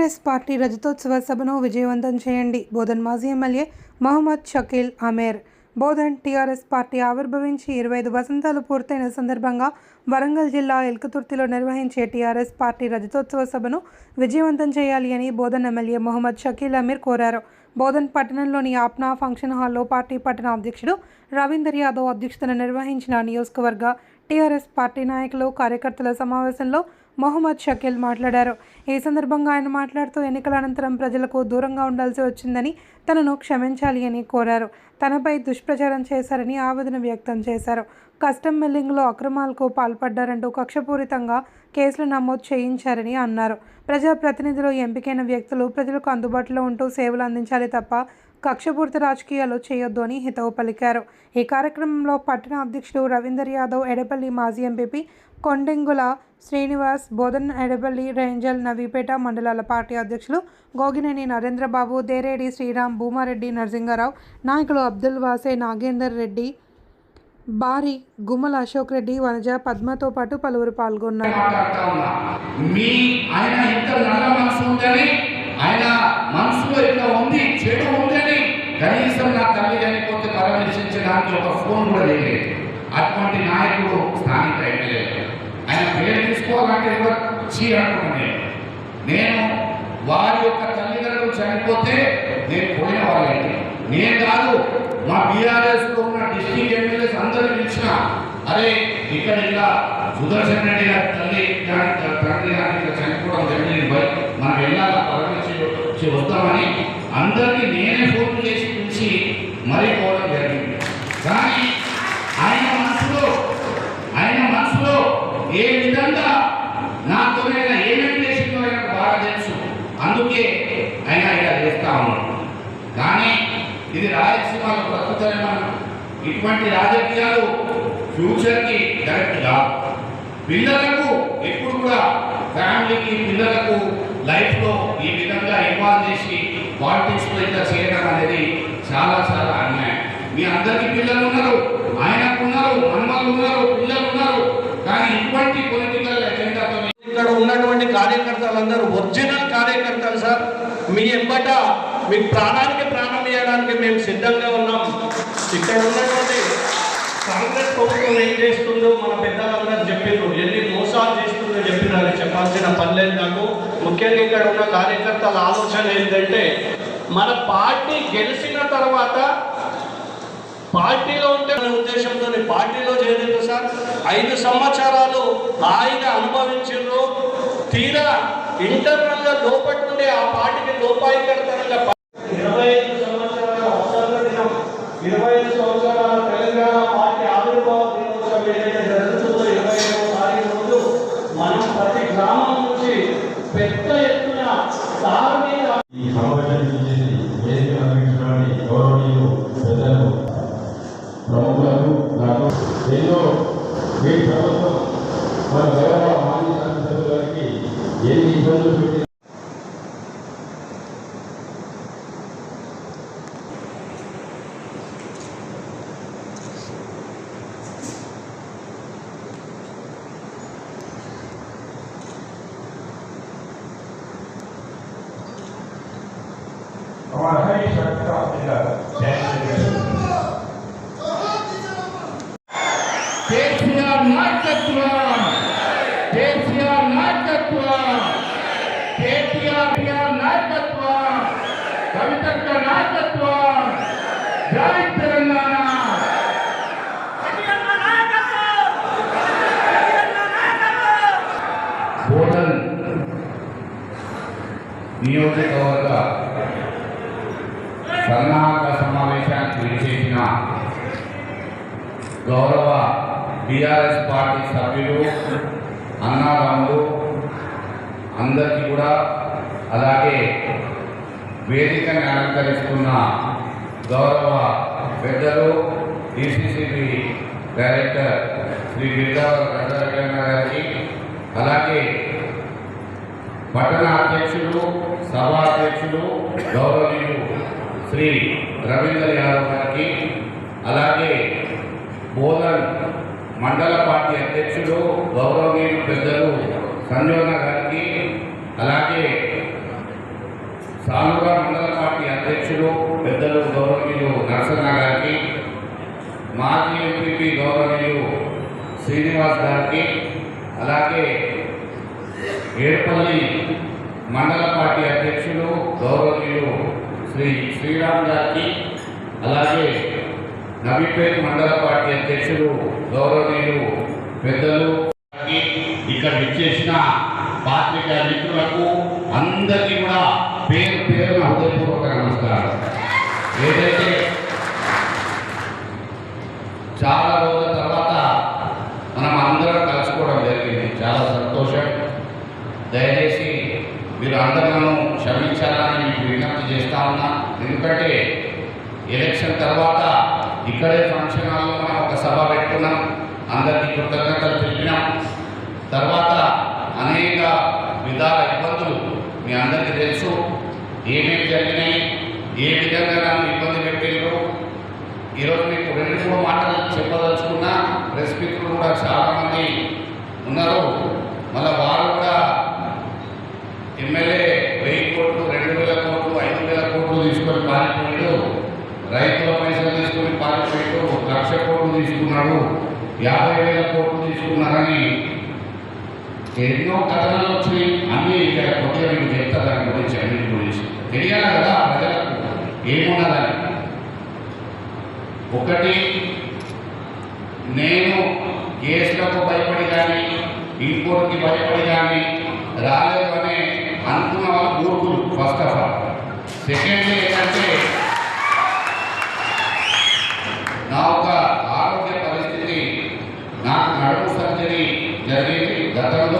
TRS party రజతోత్సవ సభను విజయవంతం చేయండి. బోధన్ మాజీ MLA Mohammed Shakeel Amer. Bodhan TRS party ఆవిర్భవించి ఇరవై ఐదు వసంతాలు పూర్తయిన సందర్భంగా వరంగల్ జిల్లా ఎల్కతుర్తిలో నిర్వహించే టీఆర్ఎస్ పార్టీ రజతోత్సవ సభను విజయవంతం చేయాలి అని బోధన్ ఎమ్మెల్యే మహమ్మద్ షకీల్ అమీర్ కోరారు. బోధన్ పట్టణంలోని ఆప్నా ఫంక్షన్ హాల్లో పార్టీ పట్టణ అధ్యక్షుడు రవీందర్ యాదవ్ అధ్యక్షతన నిర్వహించిన నియోజకవర్గ టీఆర్ఎస్ పార్టీ నాయకులు కార్యకర్తల సమావేశంలో మొహమ్మద్ షకీల్ మాట్లాడారు. ఈ సందర్భంగా ఆయన మాట్లాడుతూ ఎన్నికల అనంతరం ప్రజలకు దూరంగా ఉండాల్సి వచ్చిందని తనను క్షమించాలి అని కోరారు. తనపై దుష్ప్రచారం చేశారని ఆవేదన వ్యక్తం చేశారు. కస్టమ్ మిల్లింగ్లో అక్రమాలకు పాల్పడ్డారంటూ కక్షపూరితంగా కేసులు నమోదు చేయించారని అన్నారు. ప్రజాప్రతినిధులు ఎంపికైన వ్యక్తులు ప్రజలకు అందుబాటులో ఉంటూ సేవలు అందించాలి తప్ప కక్షపూరిత రాజకీయాలు చేయొద్దు అని హితవు పలికారు. ఈ కార్యక్రమంలో పట్టణ అధ్యక్షుడు రవీందర్ యాదవ్ ఎడపల్లి మాజీ ఎంపీపీ కొండెంగుల శ్రీనివాస్ బోధన్ ఎడపల్లి రేంజల్ నవీపేట మండలాల పార్టీ అధ్యక్షులు గోగినేని నరేంద్రబాబు దేరేడి శ్రీరామ్ భూమారెడ్డి నరసింగారావు నాయకులు అబ్దుల్ వాసే నాగేందర్ రెడ్డి బారి గుమ్మల అశోక్ రెడ్డి వనజ పద్మతో పాటు పలువురు పాల్గొన్నారు. మీ ఆయన ఇంత నల్ల మనసు ఉందని ఆయన మనసులో ఇట్లా ఉంది చెడు ఉంది కనీసం నా తల్లి చనిపోతే పరామర్శించడానికి ఒక ఫోన్ కూడా చేయలేదు అటువంటి నాయకుడు స్థానిక ఎమ్మెల్యే ఆయన పేరు తీసుకోవాలంటే కూడా చీ అనుకున్నాను నేను. వారి యొక్క తల్లిదండ్రులు చనిపోతే నేను పోయిన వాళ్ళండి. నేను కాదు మా బీఆర్ఎస్లో ఉన్న డిస్టిక్ ఎమ్మెల్యేస్ అందరూ పిలిచిన అరే ఇక్కడ ఇలా సుదర్శన్ రెడ్డి గారి తల్లి గారి తండ్రి గారి చనిపోవడం జరిగింది మనం వెళ్ళాలా? పరమించి వస్తామని అందరినీ నేనే ఫోన్ చేసి పిలిచి మరీ పోవడం జరిగింది కానీ ఆయన మనసులో ఆయన మనసులో ఏ విధంగా నాతోనైనా ఏమేమి చేసిందో ఆయనకు బాగా తెలుసు అందుకే ఆయన ఇలా చేస్తా ఉన్నాడు. కానీ ఇది రాయలసీమలో ప్రస్తుతం మనం ఇటువంటి రాజకీయాలు ఫ్యూచర్కి కరెక్ట్ కాదు పిల్లలకు ఎప్పుడు కూడా ఫ్యామిలీకి పిల్లలకు లైఫ్లో ఈ విధంగా ఇన్వాల్వ్ చేసి పాలిటిక్స్లో ఇట్లా చేయడం అనేది చాలా చాలా అన్యాయం. మీ అందరికీ పిల్లలు ఉన్నారు ఆయనకు ఉన్నారు మనవాళ్ళు ఉన్నారు పిల్లలు ఉన్నారు కానీ ఇటువంటి పొలిటికల్ ఎజెండాతో ఇక్కడ ఉన్నటువంటి కార్యకర్తలందరూ ఒరిజినల్ కార్యకర్తలు సార్. మీ ఎంబట మీ ప్రాణానికి ప్రాణం ఇవ్వడానికి మేము సిద్ధంగా ఉన్నాం. ఇక్కడ ఉన్నటువంటి కాంగ్రెస్ ప్రభుత్వం ఏం చేస్తుందో మన పెద్దలందరూ చెప్పిండ్రు ఎన్ని మోసాలు చేస్తుందో చెప్పినారు చెప్పాల్సిన పని లేదు నాకు. ముఖ్యంగా ఇక్కడ ఉన్న కార్యకర్తల ఆలోచన ఏంటంటే మన పార్టీ గెలిచిన తర్వాత పార్టీలో ఉంటే మన ఉద్దేశంతో పార్టీలో చేయలేదు సార్. ఐదు సంవత్సరాలు ఆయన అనుభవించారు తీరా ఇంటర్నల్గా లోపటి నుండి ఆ పార్టీకి లోపాయికరతనంగా ఇరవై ఐదు సంవత్సరాల దినం ఇరవై ఐదు సంవత్సరాల తెలంగాణ పార్టీ ఆవిర్భావ దినోత్సవం ఏదైతే జరుగుతుందో ఇరవై ఐదవ తారీఖు రోజు మనం ప్రతి గ్రామం నుంచి పెద్ద ఎత్తున ఈ చేసి గౌరవనీయులు కేసీఆర్ నాయకత్వం కేసీఆర్ నాయకత్వం కేటీఆర్ నాయకత్వం కవితక్క నాయకత్వం. జై తెలంగాణ. బోధన్ నియోజకవర్గ సన్నాహక సమావేశానికి విచ్చేసిన గౌరవ బీఆర్ఎస్ పార్టీ సభ్యులు అన్నారాములు అందరికీ కూడా అలాగే వేదికని అలంకరిస్తున్న గౌరవ పెద్దలు డిసిసిబి డైరెక్టర్ శ్రీ గిరిజావర్ గంగారాయణ గారికి అలాగే పట్టణ అధ్యక్షులు సభా అధ్యక్షులు గౌరవనీయులు శ్రీ రవీంద్ర యాదవ్ గారికి అలాగే బోధన్ మండల పార్టీ అధ్యక్షులు గౌరవనీయులు పెద్దలు సంజోన గారికి అలాగే సాలుగా మండల పార్టీ అధ్యక్షులు పెద్దలు గౌరవనీయులు నరసన్న గారికి మాజీ ఎంపీపీ గౌరవనీయులు శ్రీనివాస్ గారికి అలాగే ఏడుపల్లి మండల పార్టీ అధ్యక్షులు గౌరవనీయులు శ్రీ శ్రీరామ్ గారికి అలాగే నవీపేట్ మండల పార్టీ అధ్యక్షులు గౌరవనీయులు పెద్దలు ఇక్కడ విచ్చేసిన పాత్రిక మిత్రులకు అందరికీ కూడా పేరు పేరున హృదయపూర్వక నమస్కారం ఏదైతే చాలా రోజుల తర్వాత మనం అందరం కలుసుకోవడం జరిగింది. చాలా సంతోషం. దయచేసి మీరు అందరూ క్షమించాలని మీకు విజ్ఞప్తి చేస్తా ఉన్నా. ఎందుకంటే ఎలక్షన్ తర్వాత ఇక్కడే ఫంక్షన్ హాల్లో మనం ఒక సభ పెట్టుకున్నాం. అందరికీ కృతజ్ఞతలు తెలిపినాం. తర్వాత అనేక విధాల ఇబ్బందులు మీ అందరికీ తెలుసు. ఏమేమి జరిగినాయి ఏ విధంగా నన్ను ఇబ్బంది పెట్టారు ఈరోజు మీకు రెండు మూడు మాటలు చెప్పదలుచుకున్నా ప్రెస్ మిత్రులు కూడా చాలామంది ఉన్నారు. మళ్ళీ వారు కూడా ఎమ్మెల్యే వెయ్యి కోట్లు రెండు వేల కోట్లు ఐదు వేల కోట్లు తీసుకొని పారిపోయాడు. రైతుల పైసలు తీసుకొని పారిపోయాడు. లక్ష కోట్లు తీసుకున్నాడు. యాభై వేల కోట్లు తీసుకున్నారని ఎన్నో కథనాలు వచ్చినాయి అన్ని ఇక్కడ కొత్త చెప్తా దాని గురించి అన్ని గురించి. తెలియాలి కదా ప్రజలకు? ఏమున్నదని? ఒకటి నేను కేసులకు భయపడి కానీ ఇంకోటికి భయపడి కానీ రాలేదు అనే అనుకున్న వాళ్ళు ఫస్ట్ ఆఫ్ ఆల్ సెకండ్ ఏంటంటే నా ఒక ఆరోగ్య పరిస్థితి నాకు నడుము సర్జరీ జరిగింది గతంలో.